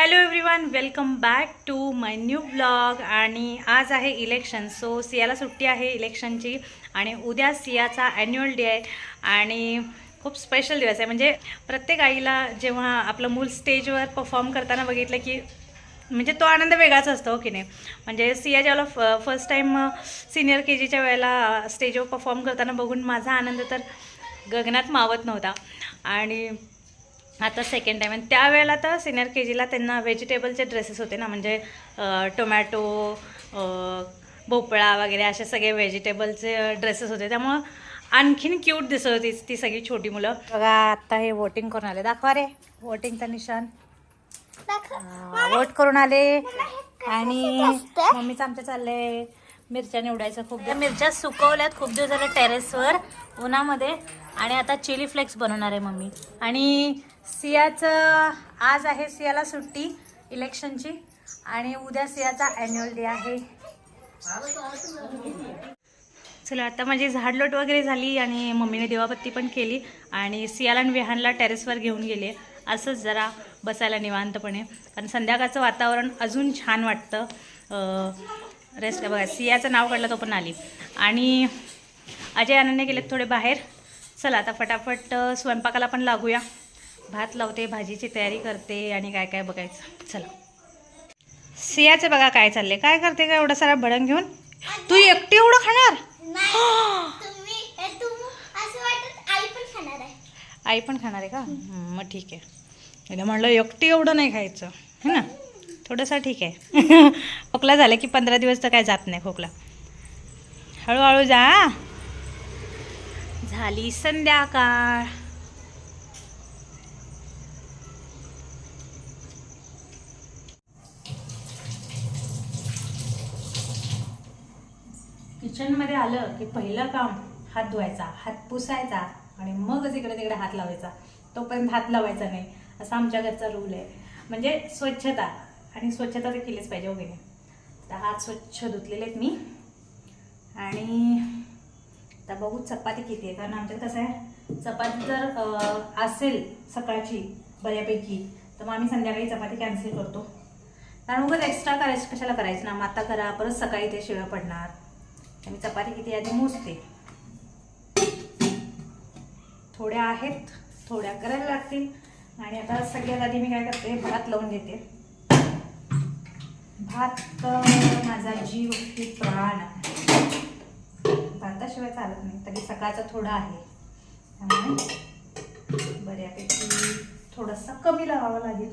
Hello everyone welcome back to my new blog आणि आज आहे इलेक्शन सो सियाला सुट्टी आहे इलेक्शनची आणि उद्या सियाचा ॲन्युअल डे आहे. आणि खूप स्पेशल दिवस आहे. म्हणजे प्रत्येक आईला जेव्हा आपलं मूल स्टेजवर परफॉर्म करताना बघितलं की म्हणजे तो आनंद वेगळाच असतो हो की नाही? म्हणजे सिया ज्याला फ फर्स्ट टाईम सिनियर के जीच्या वेळेला स्टेजवर परफॉर्म करताना बघून माझा आनंद तर गगनात मावत नव्हता. आणि आता सेकंड टाईम आणि त्यावेळेला तर सिनियर के जीला त्यांना व्हेजिटेबलचे ड्रेसेस होते ना म्हणजे टोमॅटो भोपळा वगैरे असे सगळे व्हेजिटेबलचे ड्रेसेस होते. त्यामुळं आणखीन क्यूट दिसत होती ती सगळी छोटी मुलं. बघा आता हे वोटिंग करून आले. दाखवा रे. वोटिंगचा निशाण. वोट करून आले. आणि मम्मीचं आमच्या चाललंय. मिरच्या निवडायचं खूप मिरच्या सुकवल्यात. खूप दिवस झाले टेरेसवर उन्हामध्ये. आणि आता चिली फ्लेक्स बनवणार आहे मम्मी. आणि सियाचं आज आहे सियाला सुट्टी इलेक्शनची. आणि उद्या सियाचा ॲन्युअल डे आहे. चला आता माझी झाडलोट वगैरे झाली आणि मम्मीने देवापत्ती पण केली. आणि सियाला आणि विहानला टेरेसवर घेऊन गेले. असंच जरा बसायला निवांतपणे. कारण संध्याकाळचं वातावरण अजून छान वाटतं. रेस्ट बघा सियाचं नाव काढलं तो पण आली. आणि अजय आनंदने गेलेत थोडे बाहेर. चला आता फटाफट स्वयंपाकाला पण लागूया. भात लावते भाजीची तयारी करते आणि काय काय बघायचं. चला. सियाचं बघा काय चाललंय. काय करते का एवढं सारा भडंग घेऊन? तू एकटी एवढं खाणार? आई पण खाणार आहे. का? मग ठीक आहे. तिला म्हणलं एकटी एवढं नाही खायचं. है ना? थोडंसं ठीक आहे. खोकला झाला की पंधरा दिवस तर काय जात नाही खोकला. हळूहळू जा. झाली संध्याकाळ. किचनमध्ये आलं की पहिलं काम हात धुवायचा हात पुसायचा आणि मगच इकडे तिकडे हात लावायचा. तोपर्यंत हात लावायचा नाही असा आमच्या घरचा रूल आहे. म्हणजे स्वच्छता आणि स्वच्छता तर केलीच पाहिजे हो वगैरे तर हात स्वच्छ धुतलेले आहेत मी. आणि आता बघू चपाती किती आहे. कारण आमच्यात कसं आहे चपाती जर असेल सकाळची बऱ्यापैकी तर मग आम्ही संध्याकाळी चपाती कॅन्सल करतो. कारण उगाच एक्स्ट्रा करायचं कशाला करायचं ना? मग आता करा परत सकाळी ते शिव्या पडणार. आणि चपाती किती आधी मोजते. थोड्या आहेत थोड्या करायला लागतील. आणि आता सगळ्यात आधी मी काय करते भात लावून घेते भात माझा जीव प्राण आहे. भाताशिवाय चालत नाही तरी सकाळचा थोडा आहे. त्यामुळे बऱ्यापैकी थोडंसं कमी लावावं लागेल.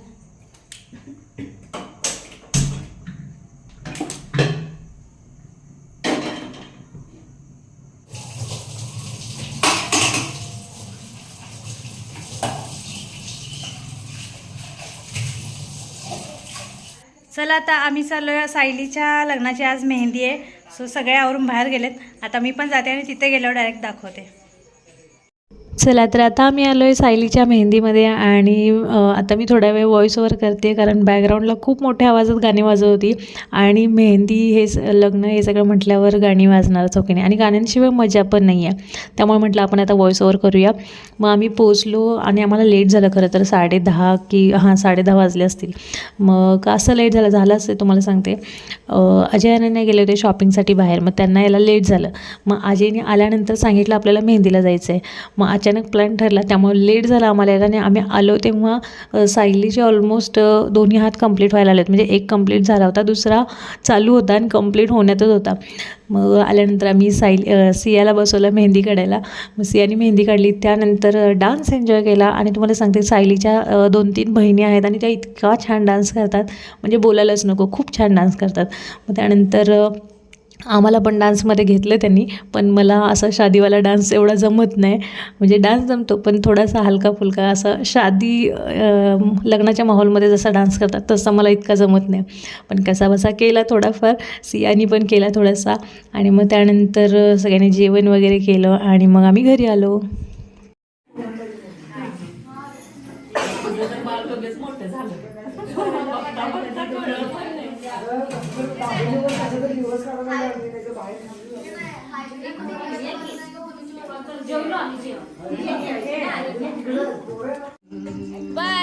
चला आता आम्ही चाललो आहे सायलीच्या लग्नाची आज मेहंदी आहे. सो सगळे आवरून बाहेर गेलेत. आता मी पण जाते आणि तिथे गेल्यावर डायरेक्ट दाखवते. चला तर आता आम्ही आलो आहे सायलीच्या मेहंदीमध्ये आणि आता मी थोडा वेळ व्हॉइस ओव्हर करते कारण बॅकग्राऊंडला खूप मोठ्या आवाजात गाणी वाजत होती. आणि मेहंदी हे स- लग्न हे सगळं म्हटल्यावर गाणी वाजणारच हो की नाही. आणि गाण्यांशिवाय मजा पण नाही आहे त्यामुळे म्हटलं आपण आता व्हॉइस ओव्हर करूया. मग आम्ही पोचलो आणि आम्हाला लेट झालं खरं तर साडे दहा की हां साडे दहा वाजले असतील. मग असं लेट झालं झालं असं तुम्हाला सांगते. अ, अजय अनन्या गेले होते शॉपिंगसाठी बाहेर. मग त्यांना यायला लेट झालं. मग अजयने आल्यानंतर सांगितलं आपल्याला मेहंदीला जायचं आहे मग अचानक प्लॅन ठरला. त्यामुळे लेट झाला आम्हाला यायला आणि आम्ही आलो तेव्हा सायलीचे ऑलमोस्ट दोन्ही हात कंप्लीट व्हायला आलेत म्हणजे एक कंप्लीट झाला होता दुसरा चालू होता आणि कंप्लीट होण्यातच होता. मग आल्यानंतर आम्ही सायली सियाला बसवलं मेहंदी काढायला. मग सियाने मेहंदी काढली. त्यानंतर डान्स एन्जॉय केला. आणि तुम्हाला सांगते सायलीच्या दोन तीन बहिणी आहेत आणि त्या इतका छान डान्स करतात. म्हणजे बोलायलाच नको खूप छान डान्स करतात. मग त्यानंतर आम्हाला पण डान्समध्ये घेतलं त्यांनी पण मला असा शादीवाला डान्स एवढा जमत नाही. म्हणजे डान्स जमतो पण थोडासा हलका फुलका असा शादी लग्नाच्या माहोलमध्ये जसा डान्स करतात तसा मला इतका जमत नाही. पण कसा बसा केला थोडाफार सियानी पण केला थोडासा. आणि मग त्यानंतर सगळ्यांनी जेवण वगैरे केलं आणि मग आम्ही घरी आलो. बाय.